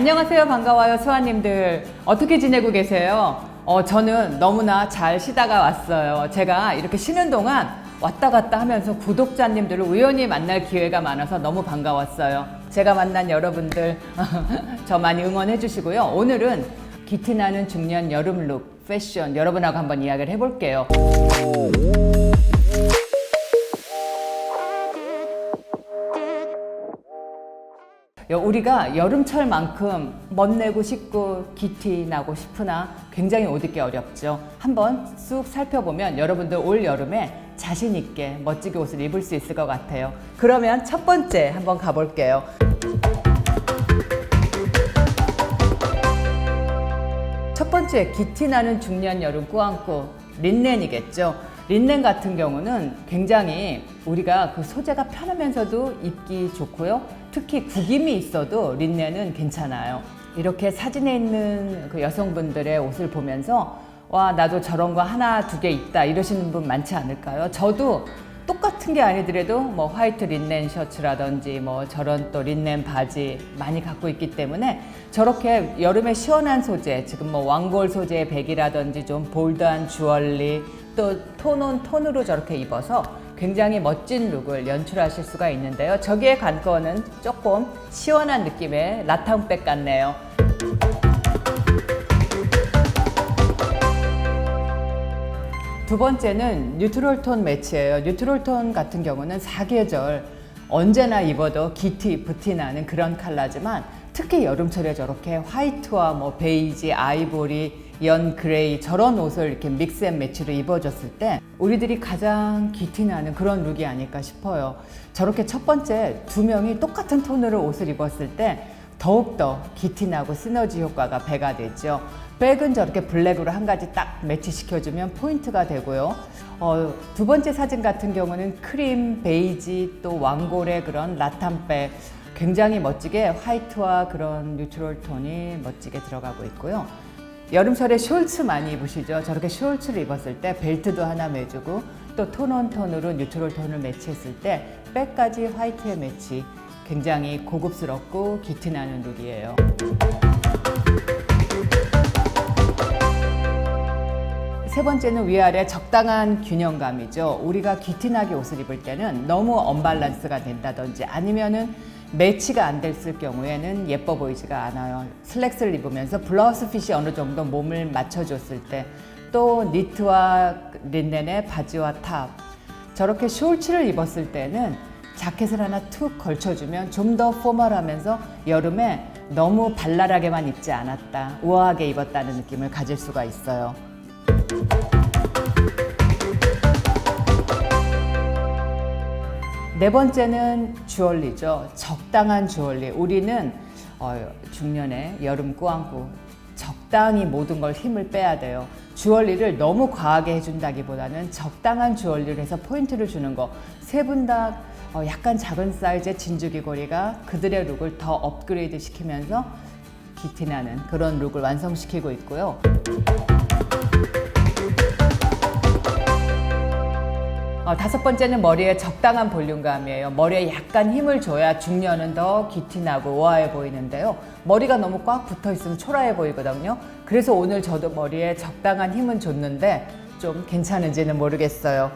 안녕하세요. 반가워요. 수아님들. 어떻게 지내고 계세요? 어, 저는 너무나 잘 쉬다가 왔어요. 제가 이렇게 쉬는 동안 왔다 갔다 하면서 구독자님들을 우연히 만날 기회가 많아서 너무 반가웠어요. 제가 만난 여러분들 저 많이 응원해 주시고요. 오늘은 기티나는 중년 여름 룩 패션 여러분하고 한번 이야기를 해볼게요. 우리가 여름철만큼 멋내고 싶고 기티 나고 싶으나 굉장히 옷 입기 어렵죠. 한번 쑥 살펴보면 여러분들 올 여름에 자신 있게 멋지게 옷을 입을 수 있을 것 같아요. 그러면 첫 번째 한번 가볼게요. 첫 번째 기티 나는 중년 여름 꾸안꾸 린넨이겠죠. 린넨 같은 경우는 굉장히 우리가 그 소재가 편하면서도 입기 좋고요. 특히 구김이 있어도 린넨은 괜찮아요. 이렇게 사진에 있는 그 여성분들의 옷을 보면서 와 나도 저런 거 하나 두 개 있다 이러시는 분 많지 않을까요? 저도 똑같은 게 아니더라도 뭐 화이트 린넨 셔츠라든지 뭐 저런 또 린넨 바지 많이 갖고 있기 때문에 저렇게 여름에 시원한 소재 지금 뭐 왕골 소재의 백이라든지 좀 볼드한 주얼리 또 톤온 톤으로 저렇게 입어서 굉장히 멋진 룩을 연출하실 수가 있는데요. 저기에 관건은 조금 시원한 느낌의 라탕백 같네요. 두 번째는 뉴트럴 톤 매치예요. 뉴트럴 톤 같은 경우는 사계절 언제나 입어도 기티, 부티 나는 그런 컬러지만 특히 여름철에 저렇게 화이트와 뭐 베이지, 아이보리, 연 그레이 저런 옷을 이렇게 믹스 앤 매치로 입어줬을 때 우리들이 가장 기티 나는 그런 룩이 아닐까 싶어요. 저렇게 첫 번째 두 명이 똑같은 톤으로 옷을 입었을 때 더욱더 기티나고 시너지 효과가 배가 되죠. 백은 저렇게 블랙으로 한 가지 딱 매치시켜주면 포인트가 되고요. 어, 두 번째 사진 같은 경우는 크림, 베이지, 또 왕골의 그런 라탄백 굉장히 멋지게 화이트와 그런 뉴트럴 톤이 멋지게 들어가고 있고요. 여름철에 숄츠 많이 입으시죠? 저렇게 숄츠를 입었을 때 벨트도 하나 매주고 또 톤 온 톤으로 뉴트럴 톤을 매치했을 때 백까지 화이트에 매치 굉장히 고급스럽고 기티나는 룩이에요. 세 번째는 위아래 적당한 균형감이죠. 우리가 기티나게 옷을 입을 때는 너무 언밸런스가 된다든지 아니면은 매치가 안 됐을 경우에는 예뻐 보이지가 않아요. 슬랙스를 입으면서 블라우스 핏이 어느 정도 몸을 맞춰줬을 때 또 니트와 린넨의 바지와 탑 저렇게 숄츠를 입었을 때는 자켓을 하나 툭 걸쳐주면 좀 더 포멀하면서 여름에 너무 발랄하게만 입지 않았다 우아하게 입었다는 느낌을 가질 수가 있어요. 네 번째는 주얼리죠. 적당한 주얼리. 우리는 어, 중년에 여름 꾸안꾸 적당히 모든 걸 힘을 빼야 돼요. 주얼리를 너무 과하게 해준다기보다는 적당한 주얼리를 해서 포인트를 주는 거. 세 분다 어, 약간 작은 사이즈의 진주귀 고리가 그들의 룩을 더 업그레이드 시키면서 기티나는 그런 룩을 완성시키고 있고요. 어, 다섯 번째는 머리에 적당한 볼륨감이에요. 머리에 약간 힘을 줘야 중년은 더 기티나고 우아해 보이는데요. 머리가 너무 꽉 붙어 있으면 초라해 보이거든요. 그래서 오늘 저도 머리에 적당한 힘은 줬는데 좀 괜찮은지는 모르겠어요.